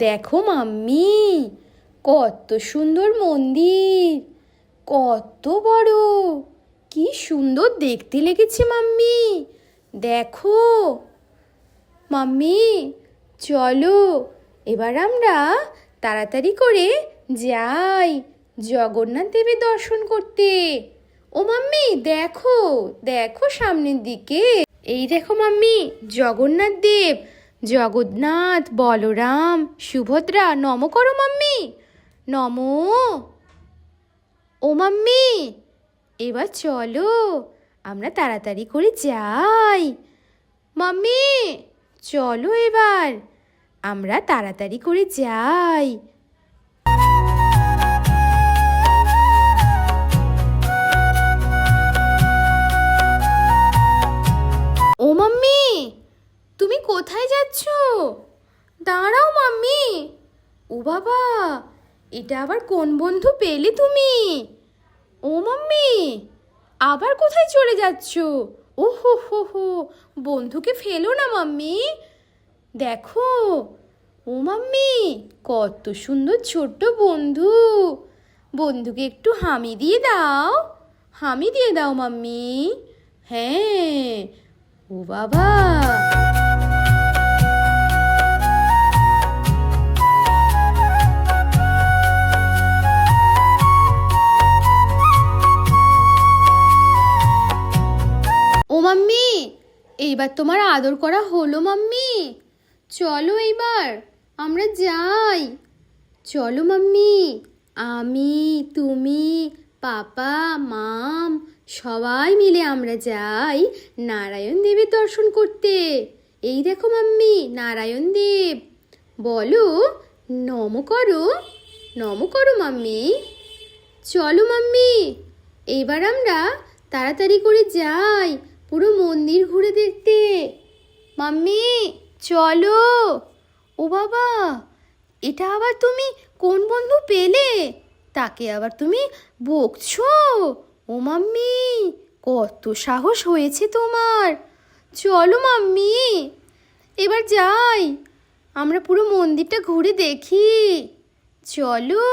দেখো মাম্মি, কত সুন্দর মন্দির, কত বড়, কি সুন্দর দেখতে লেগেছে মাম্মি। দেখো। মাম্মি, চলো, এবার আমরা তাড়াতাড়ি করে যাই জগন্নাথ দেবের দর্শন করতে। ও মাম্মি, দেখো দেখো সামনের দিকে। এই দেখো মাম্মি, জগন্নাথ দেব জগন্নাথ, বলরাম, সুভদ্রা, নম করো মাম্মি। নম। ও মাম্মি, এবার চলো, আমরা তাড়াতাড়ি করে যাই। মাম্মি, চলো এবার, আমরা তাড়াতাড়ি করে যাই। দাঁড়াও, মাম্মি। ও বাবা, এটা আবার কোন বন্ধু পেলে তুমি? ও মাম্মি, আবার কোথায় চলে যাচ্ছ? ও হো হো হো, বন্ধুকে ফেলো না, মাম্মি। দেখো, ও মাম্মি, কত সুন্দর ছোট্ট বন্ধু। বন্ধুকে একটু হামি দিয়ে দাও, হামি দিয়ে দাও, মাম্মি। হ্যাঁ ও বাবা। এইবার তোমার আদর করা হলো, মাম্মি। চলো এইবার, আমরা যাই। চলো, মাম্মি। আমি, তুমি, পাপা, মাম, সবাই মিলে আমরা যাই নারায়ণ দেবের দর্শন করতে। এই দেখো, মাম্মি, নারায়ণ দেব। বলো, নম করো নম করো, মাম্মি। চলো, মাম্মি। এইবার আমরা তাড়াতাড়ি করে যাই। পুরো মন্দির ঘুরে দেখতে। মাম্মি, চলো। ও বাবা, এটা আবার তুমি কোন বন্ধু পেলে? তাকে আবার তুমি বকছো? ও মাম্মি, কত সাহস হয়েছে তোমার। চলো মাম্মি, এবার যাই। আমরা পুরো মন্দিরটা ঘুরে দেখি। চলো।